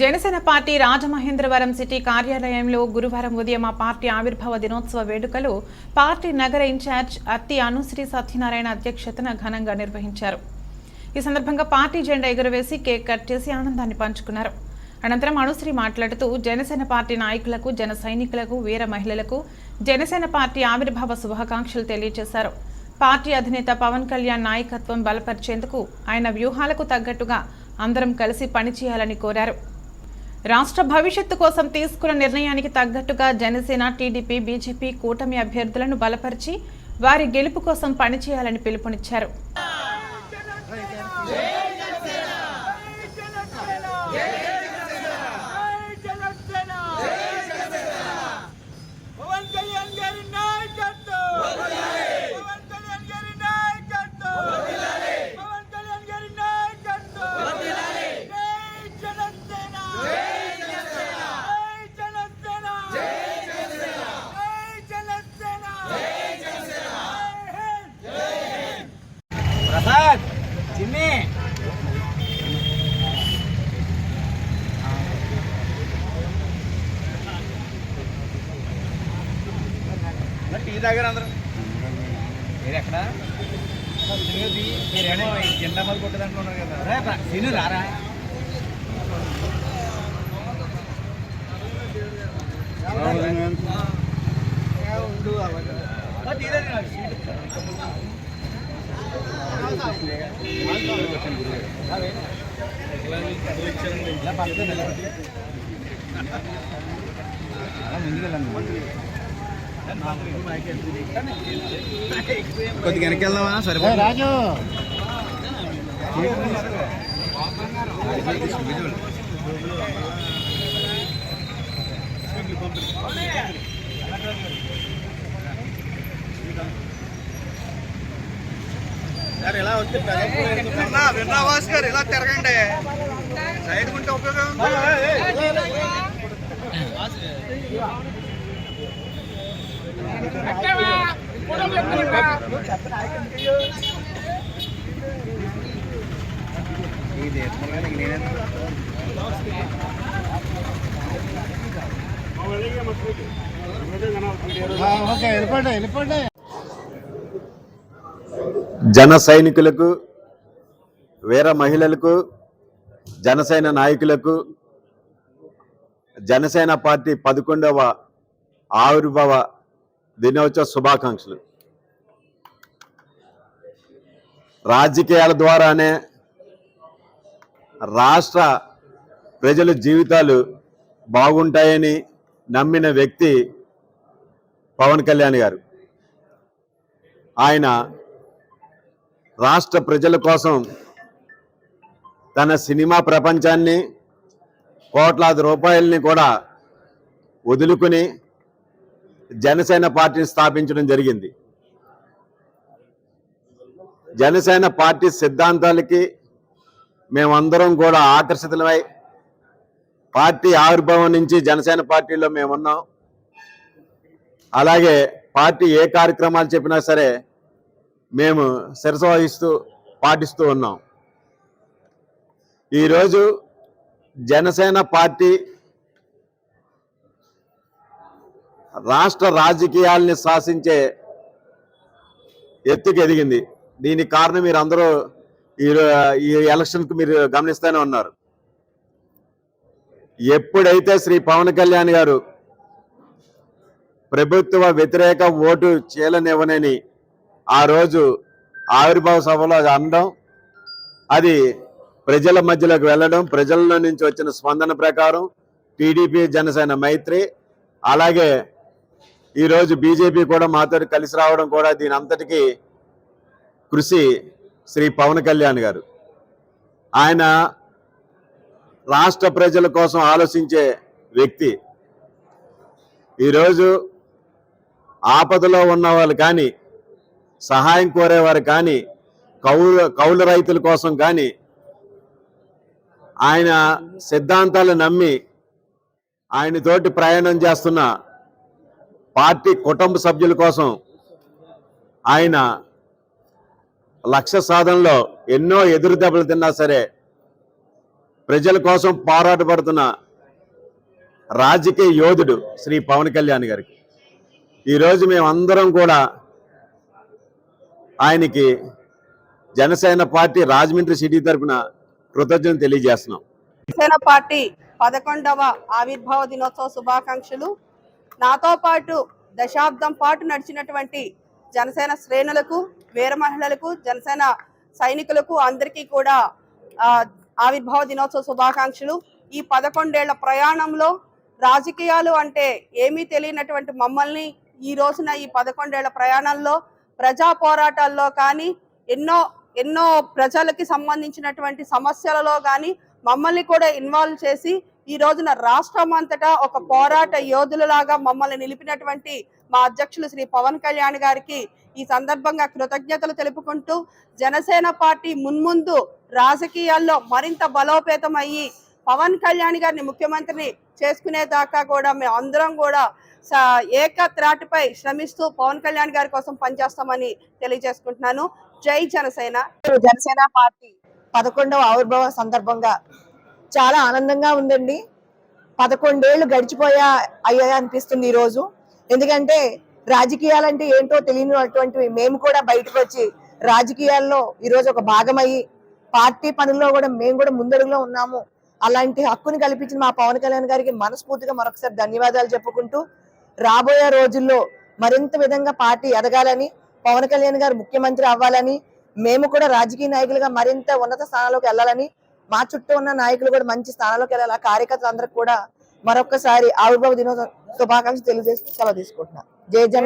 Janasena party Rajamahendravaram city కార్యాలయంలో గురువారం ఉదయం ఆ పార్టీ ఆవిర్భావ దినోత్సవ వేడుకలు పార్టీ నగర ఇన్ఛార్జ్ అత్తి అనుశ్రీ సత్యనారాయణ అధ్యక్షతన ఘనంగా నిర్వహించారు. ఈ సందర్భంగా పార్టీ జెండా ఎగురవేసి కేక్ కట్ చేసి ఆనందాన్ని పంచుకున్నారు. అనంతరం అనుశ్రీ మాట్లాడుతూ జనసేన పార్టీ నాయకులకు జన సైనికులకు వీర మహిళలకు జనసేన పార్టీ ఆవిర్భావ శుభాకాంక్షలు తెలియజేశారు. పార్టీ అధినేత పవన్ కళ్యాణ్ నాయకత్వం బలపరిచేందుకు ఆయన వ్యూహాలకు తగ్గట్టుగా అందరం కలిసి పనిచేయాలని కోరారు. రాష్ట్ర భవిష్యత్తు కోసం తీసుకున్న నిర్ణయానికి తగ్గట్టుగా జనసేన టీడీపీ బీజేపీ కూటమి అభ్యర్థులను బలపరిచి వారి గెలుపు కోసం పనిచేయాలని పిలుపునిచ్చారు పవన్ కళ్యాణ్ గారి నాయకత్వం పవన్ కళ్యాణ్ గారి నాయకత్వం పవన్ కళ్యాణ్ గారి నాయకత్వం జై జనసేన జై జనసేన జై జనసేన జై హింద్ ప్రసాద్ చిన్ని టీ తాగారు అందరూ. మీరు ఎక్కడ? మీరేమో జెండా మొదలు కొట్టేదాంట్లో ఉన్నారు కదా. సీను రారా. ముందుకెళ్ళండి. కొద్దిగా వెనక్కి వెళ్దామా సరిపోతుంది రాజు ఇలా వస్తే విన్నావాస్ గారు ఇలా తిరగండి సైడ్ ఉంటే ఉపయోగం ఓకే వెళ్ళిపోండి వెళ్ళిపోండి జన సైనికులకు వీర మహిళలకు జనసేన నాయకులకు జనసేన పార్టీ పదకొండవ ఆవిర్భావ దినోత్సవ శుభాకాంక్షలు. రాజకీయాల ద్వారానే రాష్ట్ర ప్రజల జీవితాలు బాగుంటాయని నమ్మిన వ్యక్తి పవన్ కళ్యాణ్ గారు. ఆయన రాష్ట్ర ప్రజల కోసం తన సినిమా ప్రపంచాన్ని కోట్లాది రూపాయలని కూడా వదులుకుని జనసేన పార్టీని స్థాపించడం జరిగింది. జనసేన పార్టీ సిద్ధాంతాలకి మేమందరం కూడా ఆకర్షితులమై పార్టీ ఆవిర్భావం నుంచి జనసేన పార్టీలో మేమున్నాం. అలాగే పార్టీ ఏ కార్యక్రమాలు చెప్పినా సరే మేము శిరస వహిస్తూ పాటిస్తూ ఉన్నాం. ఈరోజు జనసేన పార్టీ రాష్ట్ర రాజకీయాల్ని శాసించే ఎత్తుకు ఎదిగింది. దీనికి కారణం మీరు అందరూ ఈ ఈ ఎలక్షన్కు మీరు గమనిస్తూనే ఉన్నారు. ఎప్పుడైతే శ్రీ పవన్ కళ్యాణ్ గారు ప్రభుత్వ వ్యతిరేక ఓటు చేయలనివ్వనని ఆ రోజు ఆవిర్భావ సభలో అనడం అది ప్రజల మధ్యలోకి వెళ్ళడం ప్రజల్లో నుంచి వచ్చిన స్పందన ప్రకారం టీడీపీ జనసేన మైత్రి అలాగే ఈరోజు బీజేపీ కూడా మాతో కలిసి రావడం కూడా దీని అంతటికీ కృషి శ్రీ పవన్ కళ్యాణ్ గారు. ఆయన రాష్ట్ర ప్రజల కోసం ఆలోచించే వ్యక్తి. ఈరోజు ఆపదలో ఉన్నవాళ్ళు కానీ సహాయం కోరేవారు కానీ కౌలు కౌలు రైతుల కోసం కానీ ఆయన సిద్ధాంతాలు నమ్మి ఆయనతోటి ప్రయాణం చేస్తున్న పార్టీ కుటుంబ సభ్యుల కోసం ఆయన లక్ష్య సాధనలో ఎన్నో ఎదురు దెబ్బలు తిన్నా సరే ప్రజల కోసం పోరాటపడుతున్న రాజకీయ యోధుడు శ్రీ పవన్ కళ్యాణ్ గారికి. ఈరోజు మేమందరం కూడా ఆయనకి జనసేన పార్టీ రాజమండ్రి సిటీ తరఫున కృతజ్ఞతలు తెలియజేస్తున్నాం. జనసేన పార్టీ పదకొండవ ఆవిర్భావ దినోత్సవ శుభాకాంక్షలు. నాతో పాటు దశాబ్దం పాటు నడిచినటువంటి జనసేన శ్రేణులకు వీర మహిళలకు జనసేన సైనికులకు అందరికీ కూడా ఆవిర్భావ దినోత్సవ శుభాకాంక్షలు. ఈ పదకొండేళ్ళ ప్రయాణంలో రాజకీయాలు అంటే ఏమీ తెలియనటువంటి మమ్మల్ని ఈ రోజున ఈ పదకొండేళ్ళ ప్రయాణంలో ప్రజా పోరాటాల్లో కానీ ఎన్నో ఎన్నో ప్రజలకి సంబంధించినటువంటి సమస్యలలో కానీ మమ్మల్ని కూడా ఇన్వాల్వ్ చేసి ఈ రోజున రాష్ట్రం అంతటా ఒక పోరాట యోధులలాగా మమ్మల్ని నిలిపినటువంటి మా అధ్యక్షులు శ్రీ పవన్ కళ్యాణ్ గారికి ఈ సందర్భంగా కృతజ్ఞతలు తెలుపుకుంటూ జనసేన పార్టీ మున్ముందు రాజకీయాల్లో మరింత బలోపేతం అయ్యి పవన్ కళ్యాణ్ గారిని ముఖ్యమంత్రిని చేసుకునేదాకా కూడా మేము అందరం కూడా ఏక త్రాటిపై శ్రమిస్తూ పవన్ కళ్యాణ్ గారి కోసం పనిచేస్తామని తెలియజేసుకుంటున్నాను. జై జనసేన. జనసేన పార్టీ పదకొండవ ఆవిర్భావ సందర్భంగా చాలా ఆనందంగా ఉందండి. పదకొండేళ్ళు గడిచిపోయా అయ్యాయి అనిపిస్తుంది ఈ రోజు ఎందుకంటే రాజకీయాలంటే ఏంటో తెలియనటువంటివి మేము కూడా బయటకు వచ్చి రాజకీయాల్లో ఈ రోజు ఒక భాగమయ్యి పార్టీ పనుల్లో కూడా మేము కూడా ముందడుగులో ఉన్నాము. అలాంటి హక్కుని కల్పించిన మా పవన్ కళ్యాణ్ గారికి మనస్ఫూర్తిగా మరొకసారి ధన్యవాదాలు చెప్పుకుంటూ రాబోయే రోజుల్లో మరింత విధంగా పార్టీ ఎదగాలని పవన్ కళ్యాణ్ గారు ముఖ్యమంత్రి అవ్వాలని మేము కూడా రాజకీయ నాయకులుగా మరింత ఉన్నత స్థానాలకు వెళ్ళాలని మా చుట్టూ ఉన్న నాయకులు కూడా మంచి స్థానాలకు వెళ్ళాలి. కార్యకర్తలు కార్యకర్తలందరికీ కూడా మరొకసారి ఆవిర్భావ దినోత్సవ శుభాకాంక్షలు తెలియజేసి సెలవు తీసుకుంటున్నాను జై జన